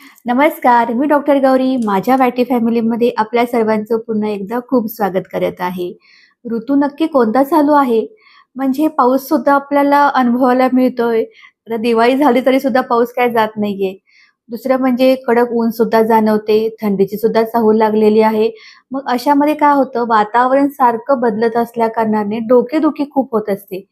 नमस्कार मी डॉक्टर गौरी. माझ्या वायटी फॅमिलीमध्ये आपल्या सर्वांचं पुन्हा एकदा खूप स्वागत करत आहे. ऋतू नक्की कोणता चालू आहे? म्हणजे पाऊस सुद्धा आपल्याला अनुभवायला मिळतोय. आता दिवाळी झाली तरी सुद्धा पाऊस काय जात नाहीये. दुसरं म्हणजे कडक ऊन सुद्धा जाणवते थंडीची सुद्धा चाहूल लागलेली आहे. मग अशामध्ये काय होतं? वातावरण सारखं बदलत असल्या कारणाने डोकेदुखी खूप होत असते.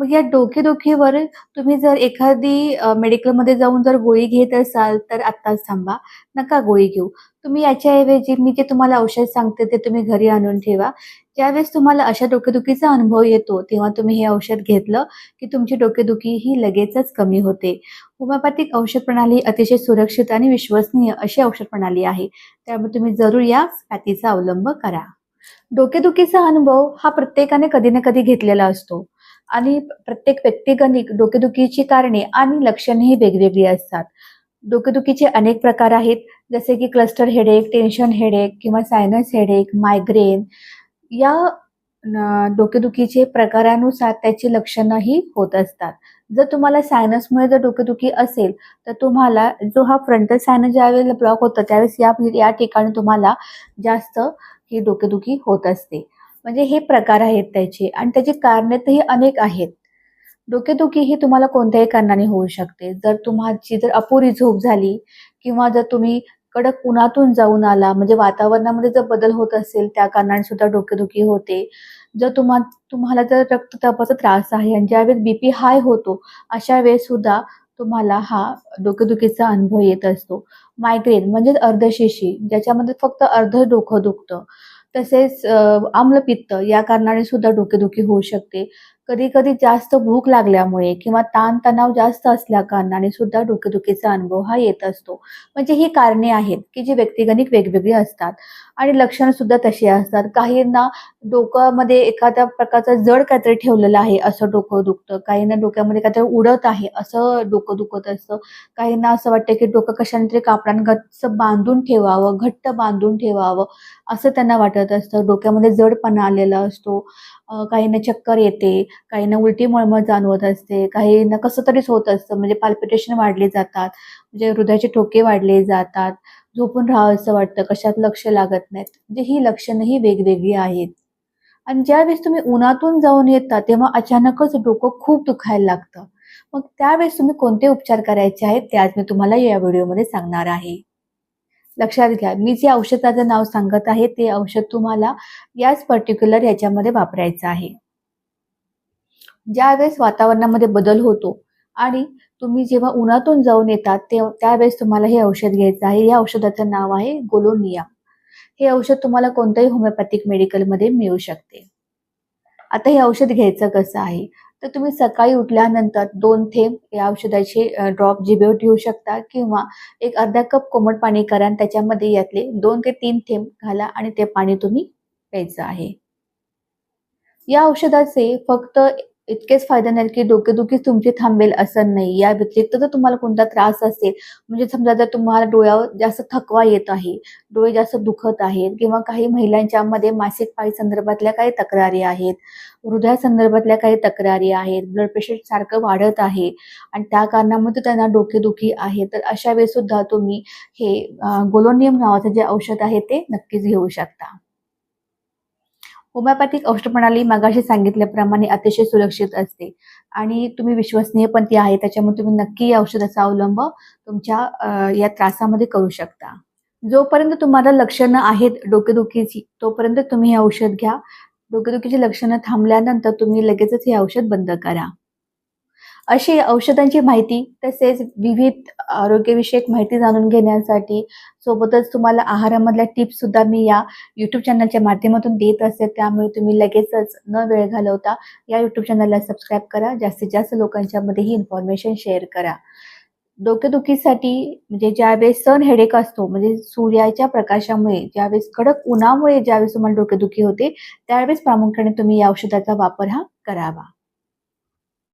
मग या डोकेदुखीवर तुम्ही जर एखादी मेडिकलमध्ये जाऊन जर गोळी घेत असाल तर आत्ताच थांबा. नका गोळी घेऊ. तुम्ही याच्याऐवजी मी जे तुम्हाला औषध सांगते ते तुम्ही घरी आणून ठेवा. ज्यावेळेस तुम्हाला अशा डोकेदुखीचा अनुभव येतो, तेव्हा तुम्ही हे औषध घेतलं, की तुमची डोकेदुखी ही लगेचच कमी होते. होमिओपॅथिक औषध प्रणाली अतिशय सुरक्षित आणि विश्वसनीय अशी औषध प्रणाली आहे. त्यामुळे तुम्ही जरूर या पॅथीचा अवलंब करा. डोकेदुखीचा अनुभव हा प्रत्येकाने कधी ना कधी घेतलेला असतो आणि प्रत्येक व्यक्तिगणिक डोकेदुखीची कारणे आणि लक्षणेही वेगवेगळी असतात. डोकेदुखीचे अनेक प्रकार आहेत, जसे की क्लस्टर हेडेक, टेन्शन हेडेक किंवा सायनस हेडेक, मायग्रेन या डोकेदुखीचे प्रकारानुसार त्याची लक्षणंही होत असतात. जर तुम्हाला सायनसमुळे जर डोकेदुखी असेल, तर तुम्हाला जो हा फ्रंटल सायनस ज्यावेळेला ब्लॉक होतं, त्यावेळेस या या ठिकाणी तुम्हाला जास्त ही डोकेदुखी होत असते. म्हणजे हे प्रकार आहेत त्याचे आणि त्याची कारणे अनेक आहेत. डोकेदुखी ही तुम्हाला कोणत्याही कारणाने होऊ शकते. जर तुम्हाची जर अपुरी झोप झाली किंवा जर तुम्ही कडक उन्हातून जाऊन आला, म्हणजे वातावरणामध्ये जर बदल होत असेल, त्या कारणाने सुद्धा डोकेदुखी होते. जर तुम्हा तुम्हाला जर रक्तदाबाचा त्रास आहे आणि ज्यावेळेस बीपी हाय होतो, अशा वेळेस सुद्धा तुम्हाला हा डोकेदुखीचा अनुभव येत असतो. मायग्रेन म्हणजेच अर्धशिशी, ज्याच्यामध्ये फक्त अर्ध डोकं दुखतं. तसेच आम्लपित्त या कारणाने सुद्धा डोकेदुखी होऊ शकते. कधी-कधी जास्त भूक लागल्यामुळे किंवा ताण-तणाव जास्त असल्या कारणाने सुद्धा डोकेदुखीचा अनुभव हा येत असतो. म्हणजे ही कारणे आहेत, की जी व्यक्तिगणिक वेगवेगळी असतात आणि लक्षणं सुद्धा तशी असतात. काहींना डोक्यामध्ये एखाद्या प्रकारचं जड काहीतरी ठेवलेलं आहे, असं डोकं दुखतं. काहींना डोक्यामध्ये काहीतरी उडत आहे, असं डोकं दुखत असतं. काहींना असं वाटतं, की डोकं कशाने तरी कापडान गच्च बांधून ठेवावं, घट्ट बांधून ठेवावं, असं त्यांना वाटत असतं. डोक्यामध्ये जडपणा आलेला असतो. काहींना चक्कर येते, काहींना उलटी मळमळ जाणवत असते, काहींना कसं तरीच होत असतं, म्हणजे पाल्पिटेशन वाढले जातात, म्हणजे हृदयाचे ठोके वाढले जातात, झोपून राहावसं वाटतं, कशात लक्ष लागत नाहीत. म्हणजे ही लक्षणंही वेगवेगळी आहेत. आणि ज्यावेळेस तुम्ही उन्हातून जाऊन येता, तेव्हा अचानकच डोकं खूप दुखायला लागतं. मग त्यावेळेस तुम्ही कोणते उपचार करायचे आहेत, ते आज मी तुम्हाला या व्हिडिओमध्ये सांगणार आहे. लक्षात घ्या, मी जे औषधाचं नाव सांगत आहे, ते औषध तुम्हाला याच पर्टिक्युलर ह्याच्यामध्ये वापरायचं आहे. ज्यावेळेस वातावरणामध्ये बदल होतो आणि तुम्ही जेव्हा उन्हातून जाऊन येतात, ते त्यावेळेस तुम्हाला हे औषध घ्यायचं आहे. या औषधाचं नाव आहे गोलोनिया. हे औषध तुम्हाला कोणत्याही होमिओपॅथिक मेडिकलमध्ये मिळू शकते. आता हे औषध घ्यायचं कसं आहे? तर तुम्ही सकाळी उठल्यानंतर दोन थेंब या औषधाचे ड्रॉप जिभेवर ठेवू शकता किंवा एक अर्धा कप कोमट पाणी करा आणि त्याच्यामध्ये यातले दोन ते तीन थेंब घाला आणि ते पाणी तुम्ही प्यायचं आहे. या औषधाचे फक्त इतकेच फायदा की डोकेदुखीच तुमची थांबेल असं नाही. या व्यतिरिक्त जर तुम्हाला कोणता त्रास असेल, म्हणजे समजा जर तुम्हाला डोळ्यावर जास्त थकवा येत आहे, डोळे जास्त दुखत आहेत किंवा काही महिलांच्यामध्ये मासिक पाळी संदर्भातल्या काही तक्रारी आहेत, हृदयासंदर्भातल्या काही तक्रारी आहेत, ब्लड प्रेशर सारखं वाढत आहे आणि त्या कारणामुळे त्यांना डोकेदुखी आहे, तर अशा वेळेस सुद्धा तुम्ही हे गोलोनियम नावाचं जे औषध आहे ते नक्कीच घेऊ शकता. होमिओपॅथिक औषध प्रणाली मगाशी सांगितल्याप्रमाणे अतिशय सुरक्षित असते आणि तुम्ही विश्वसनीय पण ती आहे. त्याच्यामुळे तुम्ही नक्की या औषधाचा अवलंब तुमच्या या त्रासामध्ये करू शकता. जोपर्यंत तुम्हाला लक्षणं आहेत डोकेदुखीची, तोपर्यंत तुम्ही हे औषध घ्या. डोकेदुखीची लक्षणं थांबल्यानंतर तुम्ही लगेचच हे औषध बंद करा. अशी औषधांची माहिती तसेच विविध आरोग्यविषयक माहिती जाणून घेण्यासाठी सोबतच तुम्हाला आहारामधल्या टिप्स सुद्धा मी या यूट्यूब चॅनलच्या माध्यमातून देत असते. त्यामुळे तुम्ही लगेचच न वेळ घालवता या यूट्यूब चॅनलला सबस्क्राईब करा. जास्तीत जास्त लोकांच्यामध्ये ही इन्फॉर्मेशन शेअर करा. डोकेदुखीसाठी म्हणजे ज्यावेळेस सन हेडेक असतो, म्हणजे सूर्याच्या प्रकाशामुळे ज्यावेळेस कडक उन्हामुळे ज्यावेळेस तुम्हाला डोकेदुखी होते, त्यावेळेस प्रामुख्याने तुम्ही या औषधाचा वापर हा करावा.